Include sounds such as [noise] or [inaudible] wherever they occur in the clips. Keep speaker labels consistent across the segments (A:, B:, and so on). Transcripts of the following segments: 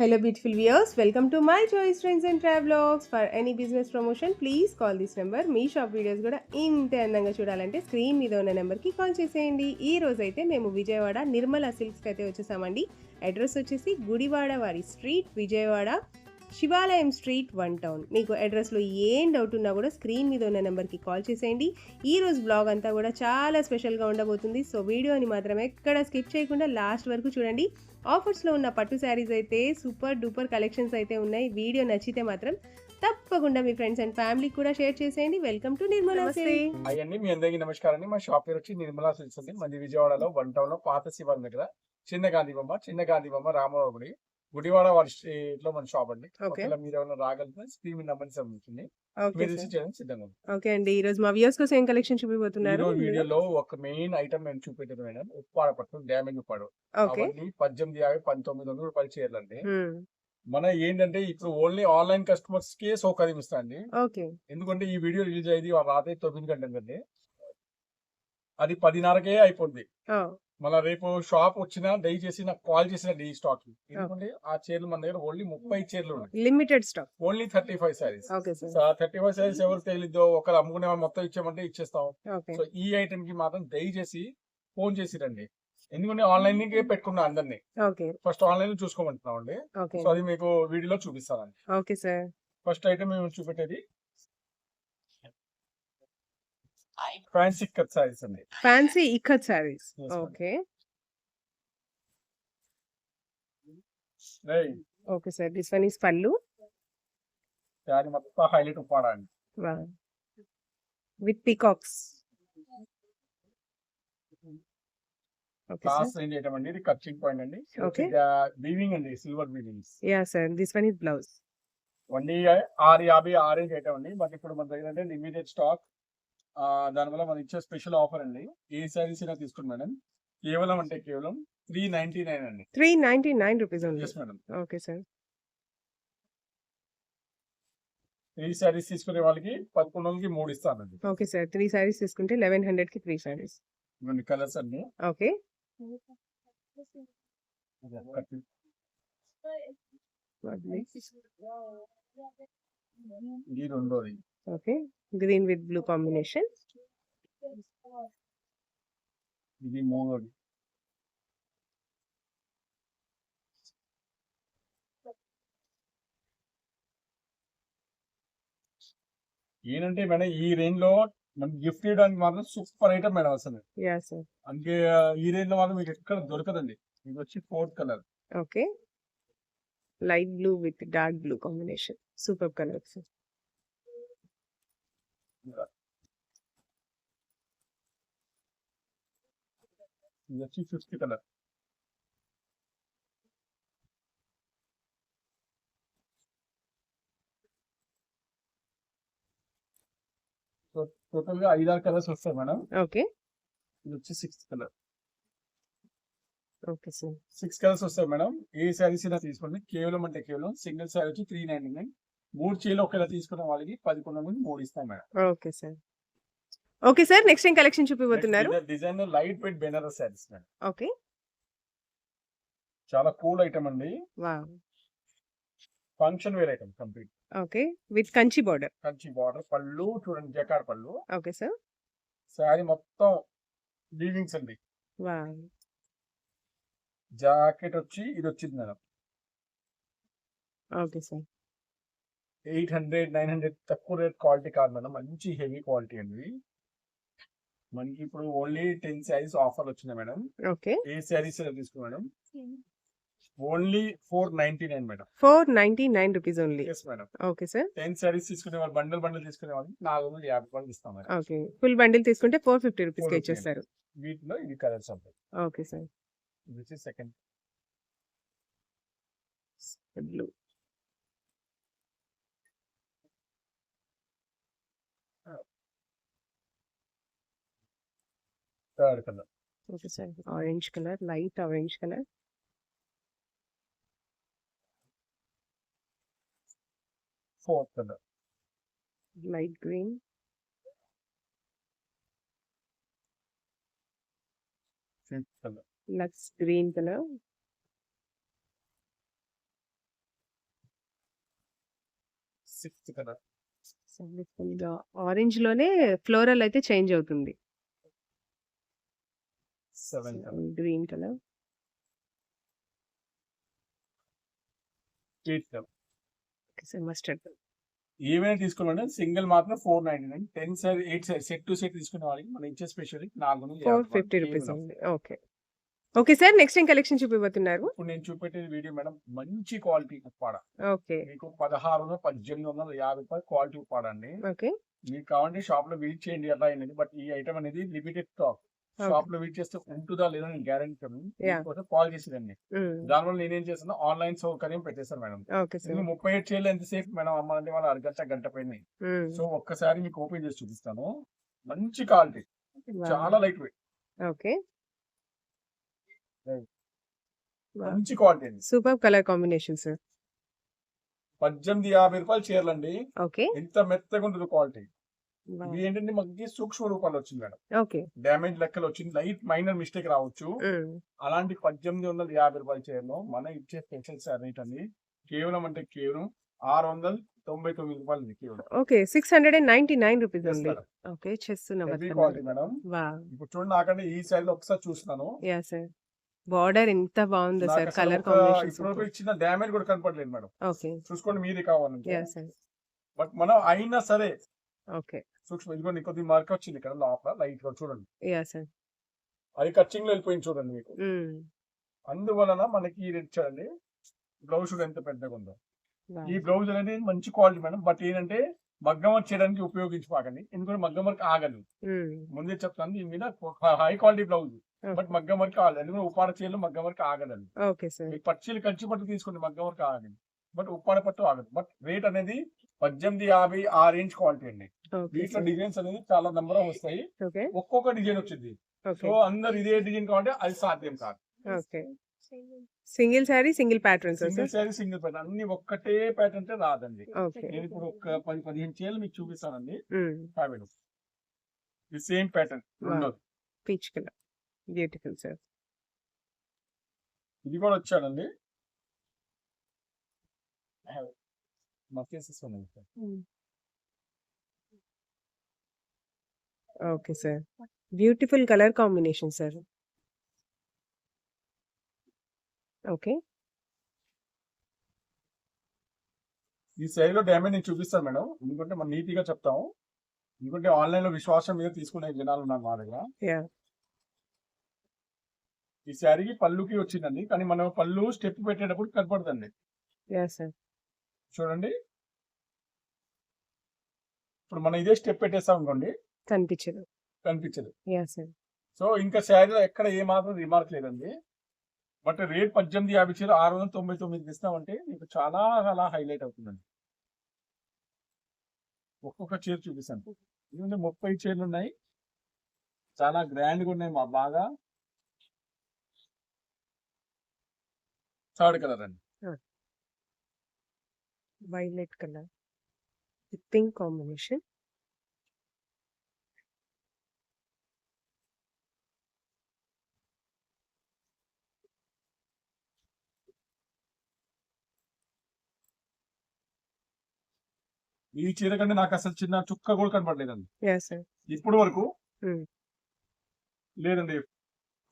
A: Hello beautiful viewers. Welcome to my choice friends and travelogues for any business promotion please call this number me shop videos కూడా ఇంత అందంగా చూడాలంటే screen మీద ఉన్న నెంబర్కి call చేసేయండి. ఈ రోజు అయితే మేము విజయవాడ నిర్మల సిల్క్స్కి అయితే వచ్చేసామండి. అడ్రస్ వచ్చేసి గుడివాడ వారి స్ట్రీట్ విజయవాడ శివాలయం స్ట్రీట్ వన్ టౌన్ మీకు అడ్రస్లో ఏం డౌట్ ఉన్నా కూడా స్క్రీన్ మీద ఉన్న నెంబర్కి కాల్ చేసేయండి. ఈ రోజు బ్లాగ్ అంతా కూడా చాలా స్పెషల్గా ఉండబోతుంది. సో వీడియోని మాత్రం ఎక్కడ స్కిప్ చేయకుండా లాస్ట్ వరకు చూడండి. ఆఫర్స్లో ఉన్న పట్టు శారీస్ అయితే సూపర్ డూపర్ కలెక్షన్స్ అయితే ఉన్నాయి. వీడియో నచ్చితే మాత్రం తప్పకుండా మీ ఫ్రెండ్స్ అండ్ ఫ్యామిలీకి కూడా షేర్ చేసేయండి. వెల్కమ్ టు నిర్మలా
B: అవన్నీ మీ అందరికీ నమస్కారం అండి. మా షాప్ పేరు వచ్చి నిర్మలా సిల్క్స్ అండి. మంది విజయవాడలో వన్ టౌన్లో పాత శివారి దగ్గర. చిన్న గాంధీ బొమ్మ చిన్న గాంధీ బొమ్మ రామరావు గుడి గుడివాడ వారి స్ట్రీట్లో మన షాప్ అండి. ఒకవేళ మీరు ఏమైనా రాగలిగితే స్క్రీన్ నంబర్ సంబంధించింది మీరు. రిసీవ్ చేయడానికి సిద్ధంగా ఉంది.
A: ఓకే అండి. ఈ రోజు మా వ్యూస్ కోసం ఏం కలెక్షన్ చూపిపోతున్నారు
B: వీడియోలో ఒక మెయిన్ ఐటమ్ మేము చూపెట్టారు మేడం. ఉప్పాడ పట్టు డ్యామేజ్ ఉప్పాడు. అవన్నీ పద్దెనిమిది యాభై పంతొమ్మిది వందల రూపాయలు చేయాలండి. మన ఏంటంటే ఇప్పుడు ఓన్లీ ఆన్లైన్ కస్టమర్స్ కే సౌకర్యం ఇస్తా అండి.
A: ఓకే.
B: ఎందుకంటే ఈ వీడియో రిలీజ్ అయ్యింది రాత్రి తొమ్మిది గంటలకండి. అది పదిన్నరకే అయిపోద్ది. మళ్ళీ రేపు షాప్ వచ్చినా దయచేసి నాకు కాల్ చేసిన ఈ స్టాక్ ఎందుకంటే ఆ చీరలు మన దగ్గర ఓన్లీ ముప్పై చీరలు ఉన్నాయి.
A: Limited stock
B: only thirty five saris
A: sir.
B: Thirty five saris ఎవరు తెలియదో ఒకరు అమ్ముకునే మొత్తం ఇచ్చామంటే ఇచ్చేస్తాం. సో ఈ ఐటమ్కి మాత్రం దయచేసి ఫోన్ చేసి రండి ఎందుకంటే ఆన్లైన్ పెట్టుకున్నా అందరినీ. ఫస్ట్ ఆన్లైన్ చూసుకోమంటున్నాం అండి సో అది మీకు వీడియోలో చూపిస్తానండి.
A: Okay sir.
B: ఫస్ట్ ఐటమ్ మేము చూపెట్టేది ఫ్యాన్సీ కట్ సారీస్ అండి
A: ఫ్యాన్సీ ఇక్కత్ సారీస్. ఓకే
B: రేయ్,
A: okay sir this one is పళ్ళు
B: దాని మొత్తం హైలైట్ ఉప్పాడా అండి
A: with peacocks
B: class range item అండి. ఇది కచ్చింగ్ పాయింట్ అండి. వీవింగ్ అండి silver
A: yeah sir this one is blouse
B: ఆరు యాభై ఆరేంజ్ ఐటమ్ అండి. బట్ ఇప్పుడు మన దగ్గర అంటే లిమిటెడ్ స్టాక్ దానివల్ల మనం ఇచ్చే స్పెషల్ ఆఫర్ అండి. ఏ సారీస్ అయినా తీసుకోండి మేడం. కేవలం అంటే కేవలం త్రీ నైన్టీ నైన్ అండి.
A: Three ninety nine rupees
B: madam
A: okay sir.
B: Three saris తీసుకునే వాళ్ళకి పదకొండు వందలకి మూడు ఇస్తానండి.
A: Okay sir. త్రీ సారీస్ తీసుకుంటే లెవెన్ హండ్రెడ్కి త్రీ సారీస్
B: ఇవన్నీ కలర్స్ అన్ని.
A: ఓకే.
B: ఇది రెండోది.
A: Okay. Green with blue combination.
B: ఇది మూడోది ఏంటంటే మేడం ఈ రేంజ్లో మనకి గిఫ్ట్ ఇవ్వడానికి మాత్రం సూపర్ ఐటమ్ మేడం అసలు. అందుకే ఈ రేంజ్లో మాత్రం మీకు ఎక్కడ దొరకదండి. ఇది వచ్చి fourth colour.
A: Okay. Light blue with dark blue combination. Super colour sir.
B: వచ్చి ఫిఫ్త్ కలర్ టోటల్గా ఐదారు కలర్స్ వస్తాయి మేడం
A: ఓకే
B: ఇది వచ్చి sixth colour
A: okay sir
B: six colours వస్తాయి మేడం ఏ శారీస్ అయినా తీసుకోండి. కేవలం అంటే కేవలం. సింగిల్ శారీ వచ్చి త్రీ నైన్టీ నైన్ మూడు చీరలు ఒకవేళ తీసుకున్న వాళ్ళకి పదకొండు మంది మూడు ఇస్తాం madam.
A: Okay sir. Okay sir next ఏం collection చూపిపోతున్నారు
B: design light weight Banaras saris madam.
A: Okay.
B: చాలా కూల్ ఐటమ్ అండి. Function wear item complete
A: okay with Kanchi border
B: Kanchi border పళ్ళు చూడండి జకాడ్ పళ్ళు.
A: Okay sir.
B: శారీ మొత్తం వీవింగ్స్ అండి. జాకెట్ వచ్చి ఇది వచ్చింది madam.
A: Okay sir.
B: Eight hundred nine hundred తక్కువ రేట్ క్వాలిటీ కాదు మేడం. మంచి హెవీ క్వాలిటీ అండి. మనకి ఇప్పుడు ఓన్లీ టెన్ శారీస్ ఆఫర్ వచ్చినాయి మేడం.
A: ఓకే.
B: ఏ శారీస్ తీసుకున్నాం madam. Only four ninety nine madam.
A: Four ninety nine rupees only.
B: Yes madam.
A: Okay sir.
B: Ten saris తీసుకునే వాళ్ళు బండల్ బండల్ తీసుకునే వాళ్ళు నాలుగు వందల యాభై రూపాయలు ఇస్తాం మేడం.
A: ఓకే. ఫుల్ బండిల్ తీసుకుంటే ఫోర్ ఫిఫ్టీ
B: 450.
A: ఇచ్చేస్తారు.
B: వీటిలో ఇది కలర్స్ ఉంటాయి
A: ఓకే సార్.
B: ఇది వచ్చి second
A: blue
B: third colour.
A: Okay sir. Orange colour light orange colour.
B: Fourth colour.
A: Light green.
B: Fifth colour.
A: Lux green colour.
B: Sixth colour.
A: ఆరెంజ్లోనే floral అయితే change అవుతుంది.
B: Seven
A: green colour.
B: Eight colour.
A: Mustard
B: ఏమైనా తీసుకోవాలంటే single మాత్రం four ninety nine ten sir eight sir set to set తీసుకునే వాళ్ళకి మనం ఇచ్చే special నాలుగు
A: ఫోర్ ఫిఫ్టీ రూపీస్. ఉంది. ఓకే ఓకే సార్ నెక్స్ట్ ఏం కలెక్షన్ చూపిపోతున్నారు
B: ఇప్పుడు నేను చూపెట్టేది వీడియో మేడం మంచి క్వాలిటీ ఉప్పాడ.
A: ఓకే
B: మీకు పదహారు వందల పద్దెనిమిది వందల యాభై రూపాయలు క్వాలిటీ ఉప్పాడ అండి.
A: ఓకే
B: మీకు కావాలంటే షాప్లో విజిట్ చేయండి అట్లా అనేది బట్ ఈ ఐటమ్ అనేది లిమిటెడ్ స్టాక్ షాప్లో విజిట్ చేస్తే ఉంటుందా లేదా నేను గ్యారెంటీ
A: Yeah.
B: కాల్ చేసేదండి దానివల్ల నేనేం చేస్తున్నా ఆన్లైన్ సౌకర్యం పెట్టేశాను మేడం. ముప్పై ఏడు చేయలు ఎంతసేపు మేడం అమ్మాలంటే వాళ్ళు అరగంట గంట పైన. సో ఒక్కసారి మీకు ఓపెన్ చేసి చూపిస్తాను. మంచి క్వాలిటీ. చాలా లైట్ వెయిట్.
A: ఓకే
B: మంచి క్వాలిటీ అండి.
A: సూపర్ కలర్ కాంబినేషన్ సార్
B: పద్దెనిమిది యాభై రూపాయలు చీరలండి.
A: ఓకే
B: ఎంత మెత్తగా ఉంటుంది క్వాలిటీ. ఇది ఏంటంటే మనకి సూక్ష్మ రూపాలు వచ్చింది మేడం.
A: ఓకే.
B: డ్యామేజ్ లెక్కలు వచ్చింది. లైట్ మైనర్ మిస్టేక్ రావచ్చు. అలాంటి పద్దెనిమిది వందల యాభై రూపాయల చీరలో మనం ఇచ్చే స్పెషల్ సార్ రేట్ అండి. కేవలం అంటే కేవలం ఆరు వందల తొంభై తొమ్మిది రూపాయలు కేవలం.
A: Okay six hundred and ninety nine rupees
B: madam.
A: Okay చేస్తున్నా
B: మేడం ఇప్పుడు చూడండి నాకంటే ఈ సైడ్ ఒకసారి చూస్తున్నాను.
A: బార్డర్ ఎంత బాగుందో సార్ కలర్ కాంబినేషన్
B: ఇచ్చిన డ్యామేజ్ కూడా కనపడలేదు మేడం
A: ఓకే
B: చూసుకోండి మీది కావాలంటే. బట్ మనం అయినా సరే
A: ఓకే
B: సూక్ష్మ ఇదిగోండి కొద్ది మార్క్ వచ్చింది ఇక్కడ లోపల. లైట్గా చూడండి. అది కచ్చింగ్లో వెళ్ళిపోయింది చూడండి మీకు. అందువలన మనకి ఈ రేట్ చూడండి బ్లౌజ్ ఎంత పెద్దగా ఉందో. ఈ బ్లౌజ్ అనేది మంచి క్వాలిటీ మేడం బట్ ఏంటంటే మగ్గం వర్క్ చేయడానికి ఉపయోగించుకోకండి. ఎందుకంటే మగ్గం వర్క్ ఆగదు. ముందే చెప్తాను దీని మీద హై క్వాలిటీ బ్లౌజ్ బట్ మగ్గం వర్క్ ఆగదు. ఎందుకంటే ఉప్పాడ చీరలు మగ్గం వర్క్ ఆగదండి. పచ్చీలు కంచి పట్టు తీసుకోండి మగ్గం వర్క్ ఆగదు. బట్ ఉప్పాడ పట్టు ఆగదు. బట్ రేట్ అనేది పద్దెనిమిది యాభై ఆ రేంజ్ క్వాలిటీ అండి. వీటిలో డిజైన్స్ అనేది చాలా నెంబర్ వస్తాయి.
A: ఓకే.
B: ఒక్కొక్క డిజైన్ వచ్చింది. సో అందరు ఇదే డిజైన్ కావాలంటే అది సాధ్యం కాదు.
A: Single sari single patterns
B: single
A: sir?
B: Sari single pattern. అన్ని ఒక్కటే ప్యాటర్న్ అంటే రాదండి. నేను ఇప్పుడు ఒక పది పదిహేను చీరలు మీకు చూపిస్తానండి. ది సేమ్ ప్యాటర్న్ రెండోది
A: పీచ్ కలర్. Beautiful sir.
B: ఇది కూడా వచ్చాడండి. ఉన్నాయి
A: okay sir beautiful colour combination sir okay
B: ఈ శారీలో డ్యామేజ్ నేను చూపిస్తాను మేడం ఎందుకంటే మనం నీట్గా చెప్తాము. ఎందుకంటే ఆన్లైన్లో విశ్వాసం మీద తీసుకునే జనాలు ఉన్నారు మా దగ్గర.
A: యా
B: ఈ శారీకి పళ్ళుకి వచ్చిందండి కానీ మనం పళ్ళు స్టెప్ పెట్టేటప్పుడు కనపడదండి. చూడండి. ఇప్పుడు మనం ఇదే స్టెప్ పెట్టేస్తాం అనుకోండి.
A: కనిపించదు.
B: కనిపించదు. సో ఇంకా శారీలో ఎక్కడ ఏ మాత్రం రిమార్క్ లేదండి. బట్ రేట్ పద్దెనిమిది యాభై చీర ఆరు వందల తొంభై తొమ్మిది ఇస్తామంటే మీకు చాలా అలా హైలైట్ అవుతుందండి. ఒక్కొక్క చీర చూపిస్తాను. ఎందుకంటే ముప్పై చీరలు ఉన్నాయి. చాలా గ్రాండ్గా ఉన్నాయి మా బాగా. థర్డ్ కలర్ అండి.
A: వైలెట్ కలర్ పింక్ కాంబినేషన్
B: ఈ చీర కంటే నాకు అసలు చిన్న చుక్క కూడా కనపడలేదండి. ఇప్పటి వరకు
A: Hmm.
B: లేదండి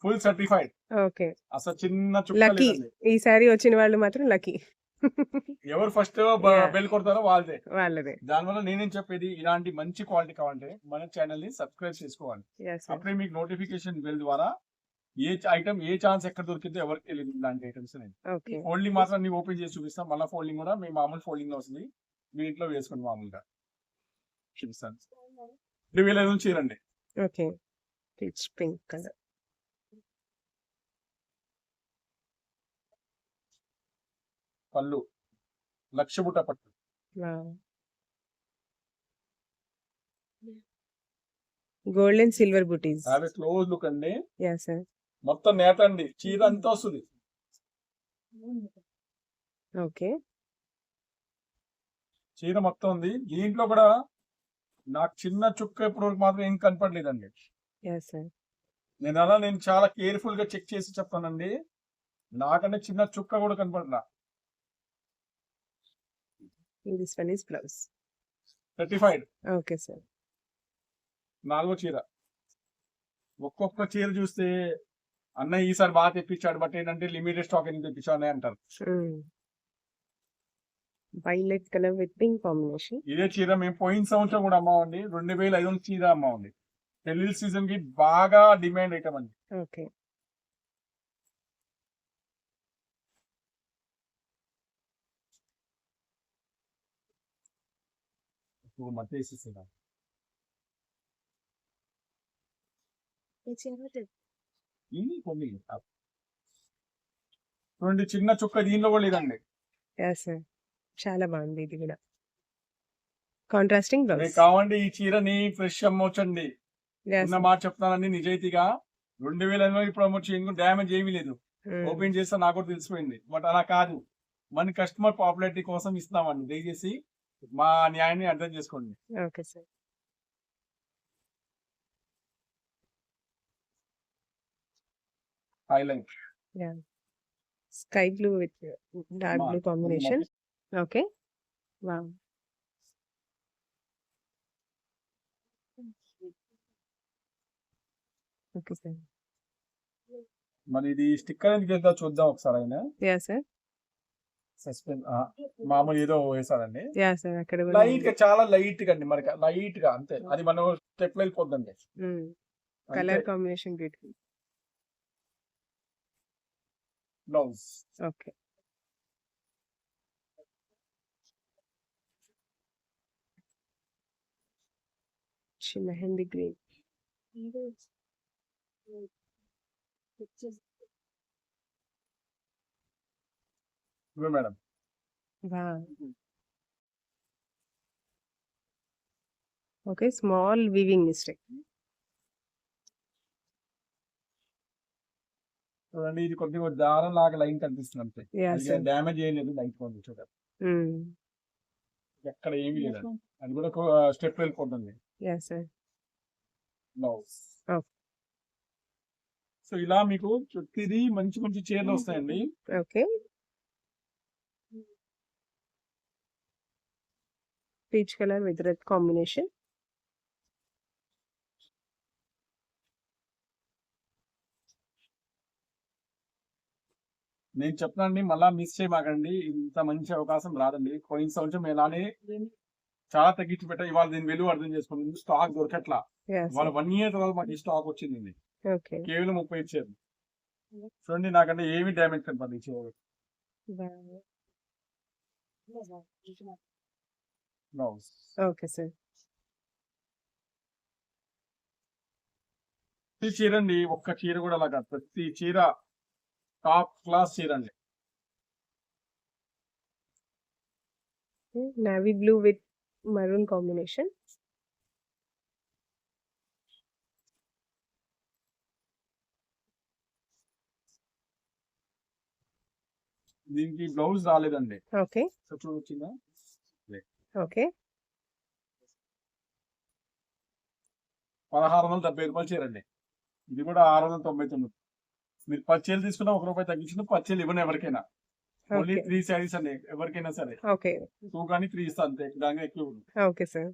B: ఫుల్ సర్టిఫైడ్
A: ఓకే
B: అసలు చిన్న చుక్క
A: లక్కీ ఈ సారీ వచ్చిన వాళ్ళు మాత్రం లక్కీ
B: ఎవరు ఫస్ట్. బెల్ కొడతారో వాళ్ళదే.
A: వాళ్ళదే.
B: దానివల్ల నేనేం చెప్పేది? ఇలాంటి మంచి క్వాలిటీ కావాలంటే మన ఛానల్ని సబ్స్క్రైబ్ చేసుకోవాలి. అప్పుడే మీకు నోటిఫికేషన్ బెల్ ద్వారా ఏ ఐటమ్ ఏ ఛాన్స్ ఎక్కడ దొరికిందో ఎవరికి తెలియదు ఇలాంటి ఐటమ్స్ ఫోల్డింగ్ మాత్రం నీ ఓపెన్ చేసి చూపిస్తాం. మళ్ళీ ఫోల్డింగ్ కూడా మీ మామూలు ఫోల్డింగ్లో వస్తుంది. మీ ఇంట్లో వేసుకోండి మామూలుగా. చూపిస్తాను. రెండు వేల ఐదు నుంచి
A: ఓకే పింక్ కలర్
B: పళ్ళు. లక్ష బుట్ట పట్టు.
A: గోల్డ్ అండ్ సిల్వర్ బుటీస్
B: అదే క్లోజ్ లుక్ అండి. మొత్తం నేత అండి. చీర అంతా వస్తుంది.
A: ఓకే
B: చీర మొత్తం ఉంది. దీంట్లో కూడా నాకు చిన్న చుక్క ఇప్పుడు మాత్రం ఏం కనపడలేదండి. నేను అలా నేను చాలా కేర్ఫుల్గా చెక్ చేసి చెప్తానండి. నాకంటే చిన్న చుక్క కూడా కనపడలా.
A: This one is blouse
B: thirty five
A: okay sir
B: నాలుగో చీర. ఒక్కొక్క చీర చూస్తే అన్న ఈసారి బాగా తెప్పించాడు బట్ ఏంటంటే లిమిటెడ్ స్టాక్ ఎందుకు తెప్పించాడు అంటారు.
A: Violet colour with pink combination
B: ఇదే చీర మేము పోయిన సంవత్సరం కూడా అమ్మామండి. రెండు వేల ఐదు వందల చీర అమ్మామండి. పెళ్ళి సీజన్కి బాగా డిమాండ్ ఐటమ్ అండి.
A: ఓకే
B: ఇప్పుడు మధ్య వేసేసేదా ఇది కొన్ని చూడండి చిన్న చుక్క దీనిలో కూడా లేదండి
A: చాలా బాగుంది ఇది కూడా కాంట్రాస్టింగ్ బ్లౌజ్
B: కావండి ఈ చీరని ఫ్రెష్ అమ్మొచ్చండి ఉన్న మాట చెప్తానండి నిజాయితీగా రెండు వేల ఎనిమిది ఇప్పుడు అమ్మొచ్చు డ్యామేజ్ ఏమీ లేదు. ఓపెన్ చేస్తే నాకు కూడా తెలిసిపోయింది. బట్ అలా కాదు. మన కస్టమర్ పాపులారిటీ కోసం ఇస్తామండి దయచేసి మా న్యాయాన్ని అర్థం చేసుకోండి.
A: Okay sir.
B: Highlight
A: sky blue with dark blue combination. Okay. Okay sir.
B: మరి ఇది స్టిక్కర్ ఎందుకు చూద్దాం ఒకసారి ఆయన
A: యా సార్.
B: సస్పెన్స్ మామూలు ఏదో వేసారండి లైట్గా చాలా లైట్గా అండి మరి లైట్గా అంతే అది మనం step వెళ్ళిపోద్దండి.
A: Colour combination beautiful
B: blouse
A: okay mehndi green
B: madam.
A: Okay small weaving mistake.
B: చూడండి ఇది కొద్దిగా దారం లాగా లైన్ కనిపిస్తుంది అంతే. డ్యామేజ్ చేయలేదు లైట్ ఉంది చూడండి. ఎక్కడ ఏమీ లేదు. అది కూడా స్టెప్ వెళ్ళిపోతుంది.
A: Okay.
B: సో ఇలా మీకు చుట్టిది మంచి మంచి చీరలు వస్తాయండి.
A: Okay peach colour with red combination.
B: నేను చెప్తానండి మళ్ళా మిస్ చేయమాకండి ఇంత మంచి అవకాశం రాదండి. పోయిన సంవత్సరం ఇలానే చాలా తగ్గించి పెట్టా. ఇవాళ దీని విలువ అర్థం చేసుకోండి స్టాక్ దొరకట్లా. వాళ్ళ వన్ ఇయర్ తర్వాత మాకు ఈ స్టాక్ వచ్చింది కేవలం ముప్పై ఇచ్చారు. చూడండి నాకంటే ఏమి డ్యామేజ్ కనపడదు
A: ఓకే సార్
B: ప్రతి చీర అండి ఒక్క చీర కూడా అలా కాదు ప్రతి చీర టాప్ క్లాస్ చీర అండి
A: navy blue with maroon combination
B: దీనికి బ్లౌజ్ రాలేదండి.
A: ఓకే.
B: సో చూడొచ్చిందా
A: ఓకే.
B: పదహారు వందల డెబ్బై రూపాయలు చీర అండి ఇది కూడా ఆరు వందల తొంభై తొమ్మిది. మీరు పది చీరలు తీసుకున్నా ఒక రూపాయి తగ్గించిన పది చీరలు ఇవ్వను ఎవరికైనా. ఓన్లీ త్రీ శారీస్ అండి ఎవరికైనా సరే.
A: ఓకే.
B: టూ కానీ త్రీ ఇస్తా అంతే దానికి ఎక్కువ.
A: Okay sir.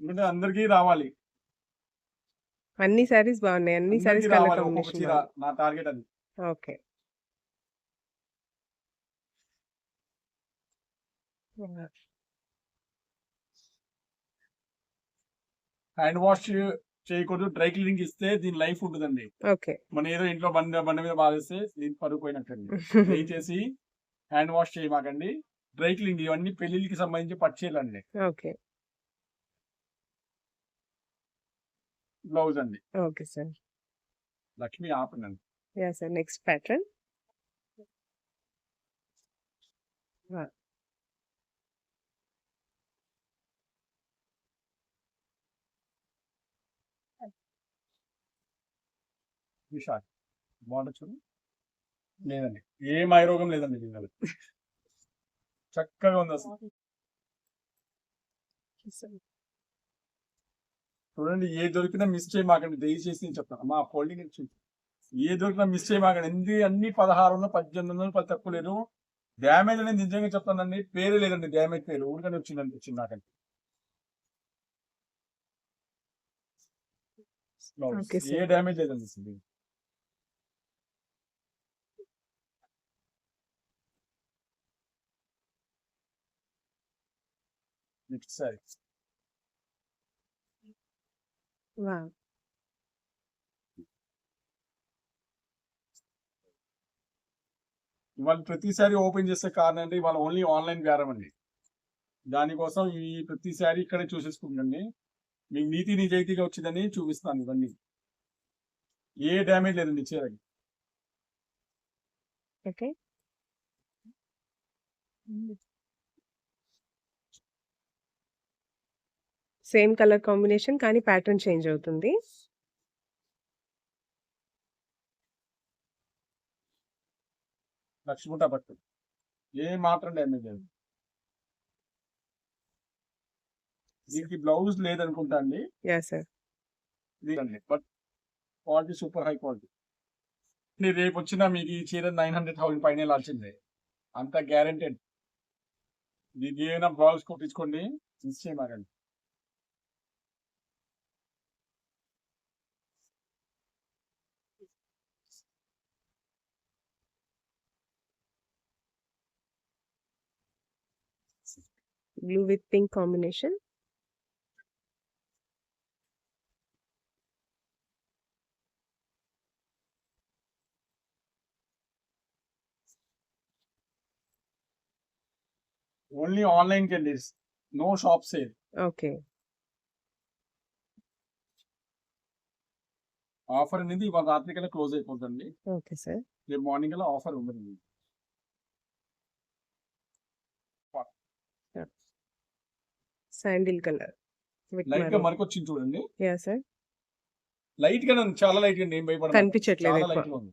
B: ఎందుకంటే అందరికీ రావాలి.
A: అన్ని సారీస్ బాగున్నాయి అన్ని సారీస్
B: నా టార్గెట్ అది.
A: ఓకే.
B: హ్యాండ్ వాష్ చేయకూడదు డ్రై క్లీనింగ్ ఇస్తే దీని లైఫ్ ఉంటుందండి.
A: ఓకే.
B: మన ఏదో ఇంట్లో బండి బండి మీద బాధేస్తే దీని పరుగు పోయినట్టండి. [laughs] దయచేసి హ్యాండ్ వాష్ చేయమాకండి. డ్రై క్లీనింగ్ ఇవన్నీ పెళ్ళికి సంబంధించి పచ్చేయాలండి
A: ఓకే.
B: బ్లౌజ్ అండి.
A: Okay sir.
B: Lakshmi ఆపనండి.
A: Yeah sir next pattern.
B: Visakha. బాగుంటుంది చూడు. లేదండి. ఏ లేదండి దీనిలో చక్కగా ఉంది అసలు. చూడండి ఏ దొరికినా మిస్ చేయమాకండి. దయచేసి నేను చెప్తాను. మా ఫోల్డింగ్ ఏ దొరికినా మిస్ చేయమాకండి. ఎన్ని అన్ని పదహారు వందలు పద్దెనిమిది వందలు పది తక్కువ లేదు. డ్యామేజ్ అనేది నిజంగా చెప్తానండి. పేరు లేదండి డ్యామేజ్ పేరు. ఊరికనే వచ్చింది Blouse.
A: Okay, sir.
B: ఏ డ్యామేజ్ లేదండి నెక్స్ట్ సారీ
A: వావ్
B: ఇవాళ ప్రతిసారి ఓపెన్ చేసే కారణం అంటే ఇవాళ ఓన్లీ ఆన్లైన్ బేరం అండి. దానికోసం ఈ ప్రతిసారి ఇక్కడే చూసేసుకుంటండి. మీకు నీతి నిజాయితీగా వచ్చిందని చూపిస్తాను ఇవన్నీ. ఏ డ్యామేజ్ లేదండి చీరకి.
A: ఓకే. సేమ్ కలర్ కాంబినేషన్ కానీ ప్యాటర్న్ చేంజ్ అవుతుంది.
B: లక్ష్మణ పట్టు. ఏ మాత్రం డ్యామేజ్ లేదు. దీనికి బ్లౌజ్ లేదనుకుంటా అండి. But quality super high quality. రేపు వచ్చినా మీకు ఈ చీర నైన్ హండ్రెడ్ థౌసండ్ పైన వెళ్ళాల్సిందే అంత గ్యారెంటెడ్. దీనికి ఏమైనా బ్లౌజ్ కుట్టించుకోండి. మిస్ చేయమాకండి.
A: Blue with pink combination
B: only ఆన్లైన్కి no shop sale
A: okay
B: offer అనేది ఇవాళ రాత్రి కల్లా క్లోజ్ అయిపోతుంది
A: ఓకే సార్
B: రేపు మార్నింగ్ కల్లా ఆఫర్ ఉంటుంది
A: శాండిల్ కలర్
B: లైట్గా మనకు వచ్చింది చూడండి.
A: Yeah sir.
B: లైట్గా ఉంది, చాలా లైట్గా నేను భయపడ
A: కనిపించట్లేదు
B: చాలా
A: ఎక్కువ.
B: లైట్గా ఉంది.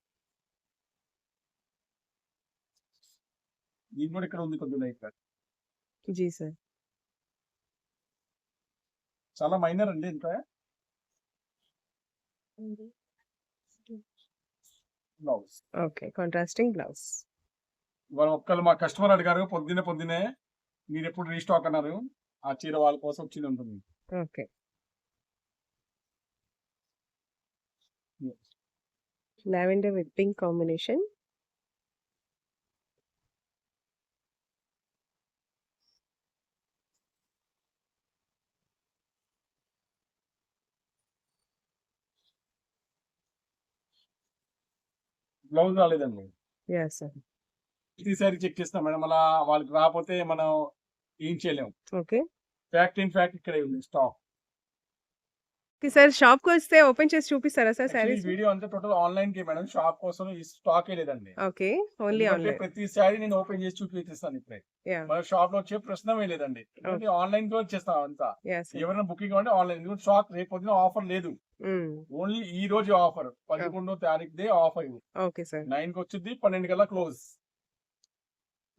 B: దీని కూడా ఇక్కడ ఉంది కొంచెం లైట్గా.
A: G sir.
B: చాలా మైనర్ అండి ఇంత బ్లౌజ్
A: ఓకే కాంట్రాస్టింగ్ బ్లౌజ్
B: ఇవాళ ఒక్కళ్ళు మా కస్టమర్ అడిగారు పొద్దున్నే పొద్దునే మీరు ఎప్పుడు రీస్టాక్ అన్నారు? ఆ చీర వాళ్ళ కోసం వచ్చింది ఉంటుంది.
A: Okay. Lavender with pink combination
B: blouse రాలేదండి. ప్రతిసారి చెక్ చేస్తాం మేడం. అలా వాళ్ళకి రాకపోతే మనం ఏం చేయలేము
A: ఓకే
B: ఫ్యాక్ట్ ఇన్ ఫ్యాక్ట్ ఇక్కడే ఉంది స్టాక్
A: సార్ షాప్కి వస్తే ఓపెన్ చేసి చూపిస్తారా సార్
B: ఈ
A: శారీస్?
B: వీడియో అంతా టోటల్ ఆన్లైన్కి మేడం. షాప్ కోసం ఈ స్టాక్ లేదండి.
A: Okay only online.
B: ప్రతి శారీ నేను ఓపెన్ చేసి చూపిస్తాను ఇప్పుడే. మన షాప్లో వచ్చే ప్రశ్న లేదండి. ఆన్లైన్లో వచ్చేస్తాం అంతా.
A: సార్.
B: ఎవరైనా బుకింగ్ అంటే ఆన్లైన్. షాప్ రేపు పొద్దున ఆఫర్ లేదు. ఓన్లీ ఈ రోజు ఆఫర్. పదకొండో తారీఖు దే ఆఫర్.
A: సార్.
B: నైన్కి వచ్చింది పన్నెండు కల్లా క్లోజ్.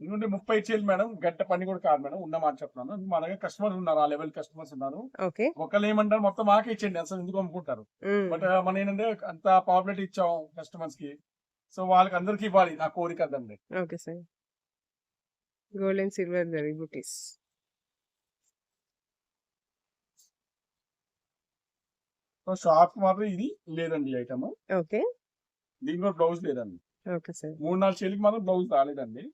B: ఎందుకంటే ముప్పై చేయాలి మేడం గంట పని కూడా కాదు మేడం ఉన్న మాట చెప్తున్నాను. మన దగ్గర కస్టమర్స్ ఉన్నారు ఆ లెవెల్ కస్టమర్స్ ఉన్నారు.
A: ఓకే.
B: ఒకళ్ళు ఏమంటారు మొత్తం మాకే ఇచ్చేయండి అసలు ఎందుకు అమ్ముకుంటారు. బట్ మన ఏంటంటే అంత పాపులేట్ ఇచ్చాం కస్టమర్స్కి. సో వాళ్ళకి అందరికి ఇవ్వాలి నా కోరిక అదండి.
A: Okay sir. Gold and silver zari butis
B: so shop మాత్రం ఇది లేదండి ఐటమ్
A: ఓకే.
B: దీని కూడా బ్లౌజ్ లేదండి.
A: Okay sir.
B: మూడు నాలుగు చేలికి మాత్రం బ్లౌజ్ రాలేదండి.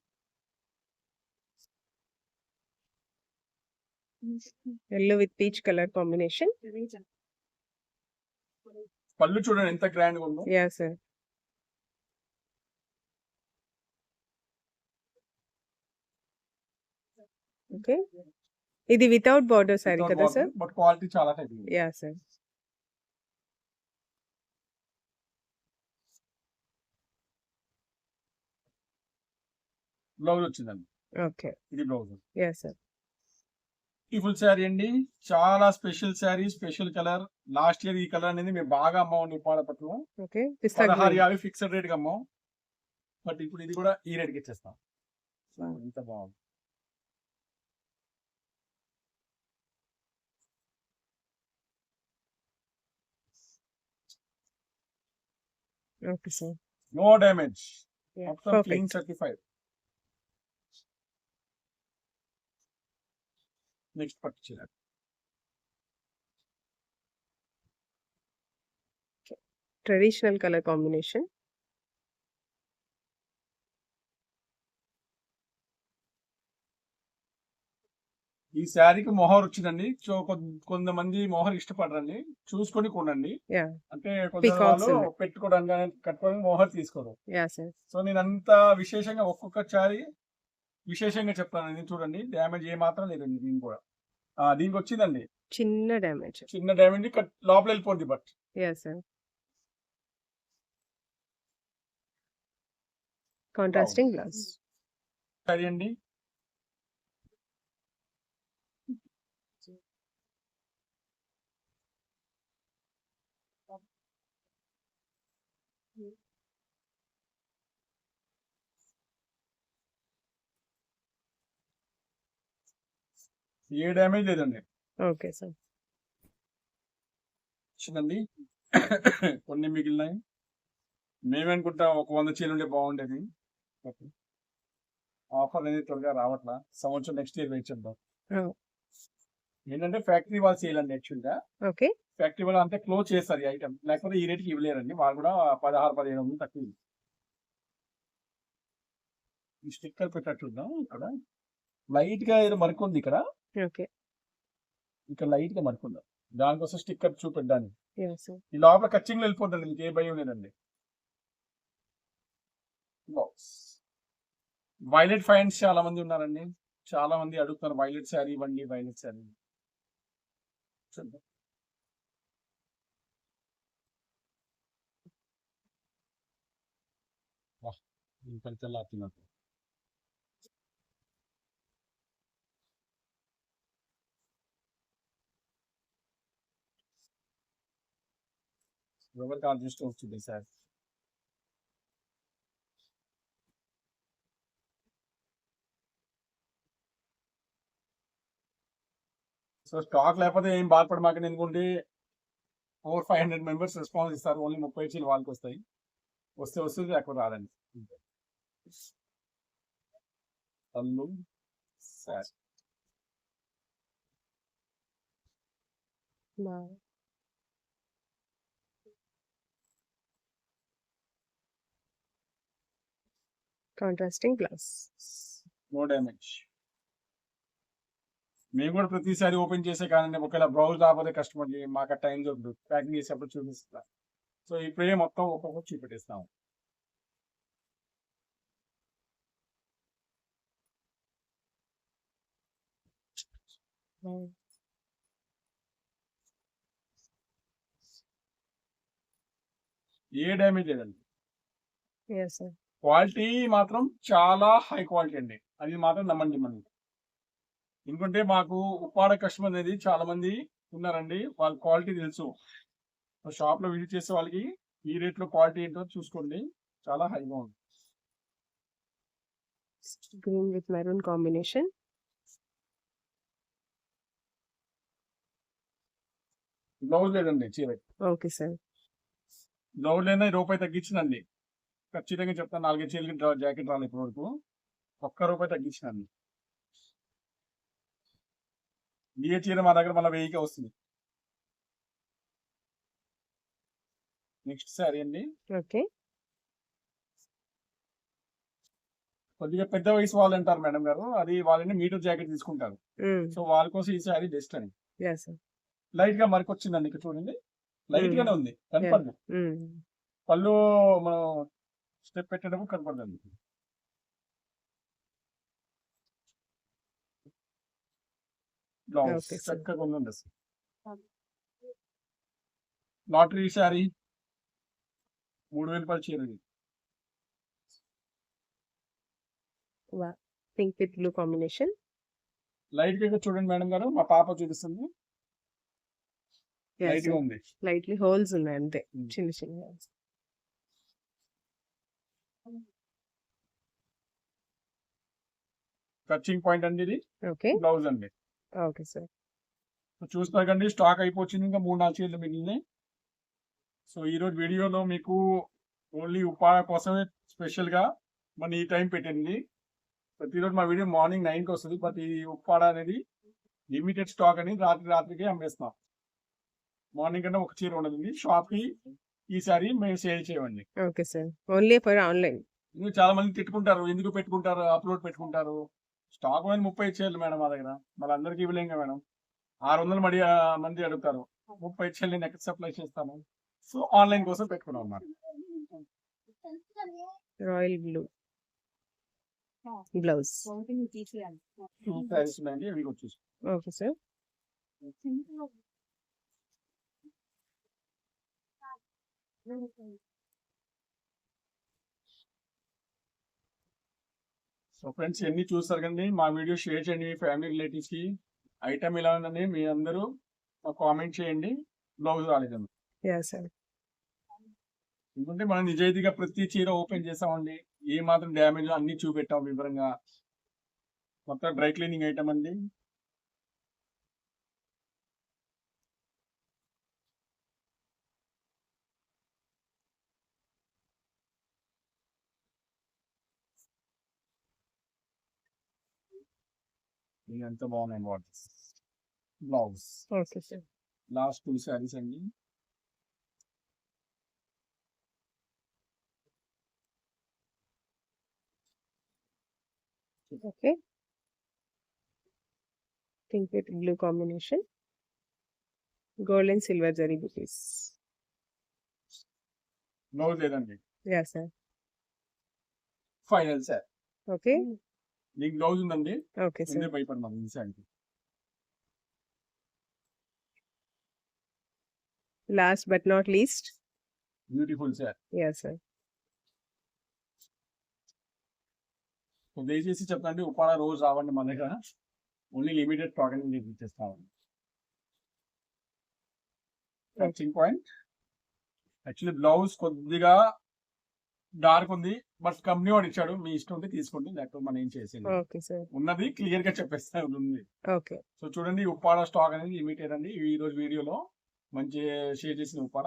A: Yellow with peach colour combination
B: పళ్ళు చూడండి ఎంత గ్రాండ్గా ఉందో.
A: యా సార్ ఓకే ఇది వితౌట్ బార్డర్ సారీ కదా సార్
B: బట్ క్వాలిటీ చాలా హెవీ
A: యా సార్
B: బ్లౌజ్ వచ్చిందండి.
A: ఓకే
B: ఇది blouse
A: yeah sir
B: beautiful sari అండి. చాలా special sari special colour last year ఈ కలర్ అనేది మేము బాగా అమ్మాం నిప్పాడపట్లో
A: ఓకే పిస్తా
B: పదహారు యాభై ఫిక్స్డ్ రేట్కి అమ్మాం. బట్ ఇప్పుడు ఇది కూడా ఈ రేట్కి ఇచ్చేస్తాం. ఎంత బాగుంది.
A: ఓకే సార్
B: నో డ్యామేజ్ మొత్తం క్లీన్ సర్టిఫైడ్ నెక్స్ట్ పట్టు చీర
A: ట్రెడిషనల్ కలర్ కాంబినేషన్
B: ఈ శారీకి మొహర్ వచ్చిందండి. సో కొంతమంది మొహర్ ఇష్టపడరండి. చూసుకొని కొనండి. అంటే కొంత
A: Peacocks
B: వాళ్ళు
A: ఉన్నాయి.
B: పెట్టుకోవడానికి కట్టుకోవడానికి మొహర్ తీసుకోరు. సో నేను అంత విశేషంగా ఒక్కొక్క శారీ విశేషంగా చెప్తాను ఇది చూడండి డ్యామేజ్ ఏ మాత్రం లేదండి దీనికి కూడా. దీనికి వచ్చిందండి.
A: చిన్న డ్యామేజ్.
B: చిన్న డ్యామేజ్ లోపల వెళ్ళిపోద్ది బట్.
A: కాంట్రాస్టింగ్ బ్లౌజ్
B: సరే అండి. ఏ డ్యామేజ్ లేదండి.
A: Okay sir.
B: వచ్చిందండి. కొన్ని మిగిలినాయి. మేమనుకుంటాం ఒక వంద చీరలు ఉంటే బాగుండేది. ఆఫర్ అనేది త్వరగా రావట్లా. సంవత్సరం నెక్స్ట్ ఇయర్ వెయిట్ చేద్దాం. ఏంటంటే ఫ్యాక్టరీ వాళ్ళు చేయాలండి యాక్చువల్గా
A: ఓకే.
B: ఫ్యాక్టరీ వాళ్ళు అంతే క్లోజ్ చేస్తారు ఈ ఐటమ్ లేకపోతే ఈ రేట్కి ఇవ్వలేరండి. వాళ్ళు కూడా పదహారు పదిహేను వందలు తక్కువ. ఈ స్టిక్కర్ పెట్టట్టున్నాం ఇక్కడ? లైట్గా ఏదో మరక ఉంది ఇక్కడ.
A: ఓకే.
B: ఇక్కడ లైట్గా మరక ఉంది దానికోసం స్టిక్కర్ చూపెట్టడానికి. ఈ లోపల కచ్చింగ్ వెళ్ళిపోతుంది మీకు ఏ భయం లేదండి. వైలెట్ ఫైన్స్ చాలా మంది ఉన్నారండి. చాలా మంది అడుగుతున్నారు వైలెట్ శారీ ఇవ్వండి వైలెట్ శారీ చూద్దాం. వాహ్, ఇంకా తెల్లారుతున్నట్టు ఎవరికి వచ్చింది సార్ సో స్టాక్ లేకపోతే ఏం బాధపడమాకండి ఎందుకంటే four five hundred members response ఇస్తారు. ఓన్లీ ముప్పై చీలు వాళ్ళకి వస్తాయి. వస్తే వస్తుంది అక్కడ రాదండి. తల్లు sir.
A: Contrasting blouse
B: no damage మేము కూడా ప్రతిసారి ఓపెన్ చేసే కానీ ఒకవేళ బ్రౌజ్ రాకపోతే కస్టమర్ మాకు టైం దొరకదు. ప్యాకింగ్ చేసేటప్పుడు చూపిస్తా. సో ఇప్పుడే మొత్తం ఒక్కొక్కటి చూపెట్టేస్తాం ఏ డ్యామేజ్ లేదండి.
A: యా సార్
B: క్వాలిటీ మాత్రం చాలా హై క్వాలిటీ అండి. అది మాత్రం నమ్మండి మనం. ఎందుకంటే మాకు ఉప్పాడ కస్టమర్ అనేది చాలా మంది ఉన్నారండి. వాళ్ళ క్వాలిటీ తెలుసు. షాప్లో విజిట్ చేసే వాళ్ళకి ఈ రేట్లో క్వాలిటీ ఏంటో చూసుకోండి. చాలా హైగా ఉంది.
A: Green with maroon combination
B: blouse లేదండి చీర.
A: ఓకే సార్
B: బ్లౌజ్ లేదా రూపాయి తగ్గించిందండి. ఖచ్చితంగా చెప్తాను నాలుగైదు చీరలకి జాకెట్ రాలేదు ఇప్పటి వరకు ఒక్క రూపాయి తగ్గించినండి ఏ చీర మా దగ్గర మళ్ళీ వెయ్యికే వస్తుంది. నెక్స్ట్ సారీ అండి.
A: ఓకే.
B: కొద్దిగా పెద్ద వయసు వాళ్ళు అంటారు మేడం గారు. అది వాళ్ళని మీటర్ జాకెట్ తీసుకుంటారు. సో వాళ్ళ కోసం ఈ శారీ బెస్ట్ అని.
A: సార్
B: లైట్గా మరికి వచ్చిందండి ఇక్కడ చూడండి. లైట్ గానే ఉంది. కనపడదు. పళ్ళు మనం స్టెప్ బ్లౌజ్. చక్కగా ఉందండి అసలు. లాటరీ శారీ మూడు వేల రూపాయలు చీర.
A: Pink with blue combination.
B: లైట్గా ఇక్కడ చూడండి మేడం గారు మా పాప చూపిస్తుంది. లైట్గా ఉంది.
A: లైట్లీ హోల్స్ ఉన్నాయి అంతే
B: Mm.
A: చిన్న చిన్న
B: టచింగ్ పాయింట్ అండి ఇది.
A: ఓకే.
B: బ్లౌజ్ అండి.
A: Okay sir.
B: చూస్తున్నారు కండి స్టాక్ అయిపోయింది ఇంకా మూడు నాలుగు చీరలు మిగిలినాయి. సో ఈరోజు వీడియోలో మీకు ఓన్లీ ఉపాయ కోసమే స్పెషల్గా మన ఈ టైం పెట్టింది. ప్రతిరోజు మా వీడియో మార్నింగ్ నైన్కి వస్తుంది బట్ ఈ ఉప్పాడ అనేది లిమిటెడ్ స్టాక్ అని రాత్రి రాత్రికి అమ్మేస్తున్నాం. మార్నింగ్ కన్నా ఒక చీర ఉండదు షాప్కి ఈసారి మేము సేల్ చేయమండి.
A: Okay sir. Only for online
B: చాలా మంది తిట్టుకుంటారు. ఎందుకు పెట్టుకుంటారు? అప్లోడ్ పెట్టుకుంటారు. స్టాక్ మీద ముప్పై చీరలు మేడం మా దగ్గర. మళ్ళీ అందరికి ఇవ్వలేం కదా మేడం. ఆరు వందల మడి మంది అడుగుతారు. ముప్పై చీరలు నేను ఎక్కడ సప్లై చేస్తాను? సో ఆన్లైన్ కోసం పెట్టుకున్నాం అన్నమాట.
A: Royal blue. బ్లౌజ్.
B: ప్రైస్ ఉన్నాయండి ఇవి కూడా చూసి
A: ఓకే సార్
B: సో ఫ్రెండ్స్ ఎన్ని చూస్తారు కండి మా వీడియో షేర్ చేయండి మీ ఫ్యామిలీ రిలేటివ్స్కి. ఐటమ్ ఎలా ఉందని మీ అందరూ కామెంట్ చేయండి. బ్లౌజ్ రాలేదండి. ఎందుకంటే మనం నిజాయితీగా ప్రతి చీర ఓపెన్ చేసామండి. ఏ మాత్రం డ్యామేజ్ అన్ని చూపెట్టాం వివరంగా. మొత్తం డ్రై క్లీనింగ్ ఐటమ్ అండి. ఇది ఎంత బాగున్నాయి bodies blouse
A: okay sir
B: last two saris అండి
A: okay pink with blue combination gold and silver zari butis
B: blouse లేదండి
A: yeah sir
B: final sir
A: okay
B: నీకు బ్లౌజ్ ఉందండి
A: ఓకే సార్.
B: భయపడినాం ఈ శారీకి
A: last but not least
B: beautiful sir
A: yeah sir
B: దయచేసి చెప్పండి ఉపాడ రోజు రావండి మన దగ్గర. ఓన్లీ లిమిటెడ్ స్టాక్ అని మీకు ఇచ్చేస్తామండి టచింగ్ పాయింట్ యాక్చువల్లీ బ్లౌజ్ కొద్దిగా డార్క్ ఉంది. బట్ కంపెనీ వాడు ఇచ్చాడు మీ ఇష్టం ఉంటే తీసుకోండి లేకపోతే మనం ఏం చేసేది ఉన్నది క్లియర్గా చెప్పేస్తా ఉంది. సో చూడండి ఉప్పాడ స్టాక్ అనేది లిమిటెడ్ అండి ఈ రోజు వీడియోలో మంచి షేర్ చేసిన ఉప్పాడ.